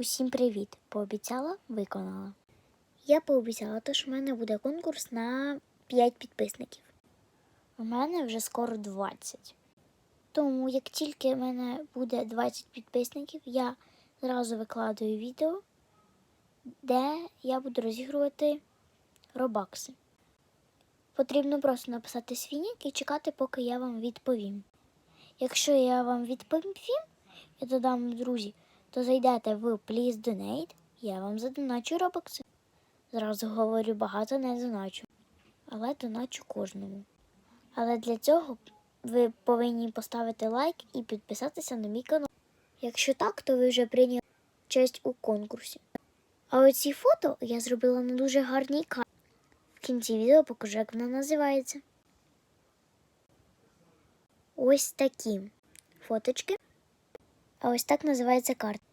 Усім привіт! Пообіцяла, виконала. Я пообіцяла, що в мене буде конкурс на 5 підписників. У мене вже скоро 20. Тому як тільки в мене буде 20 підписників, я зразу викладаю відео, де я буду розігрувати робакси. Потрібно просто написати свій нік і чекати, поки я вам відповім. Якщо я вам відповім і додам друзі, то зайдете в Please Donate, я вам задоначу робокси. Зразу говорю, багато не доначу, але доначу кожному. Але для цього ви повинні поставити лайк і підписатися на мій канал. Якщо так, то ви вже прийняли участь у конкурсі. А оці фото я зробила на дуже гарній карті. В кінці відео покажу, як вона називається. Ось такі фоточки. А ось так називається карта.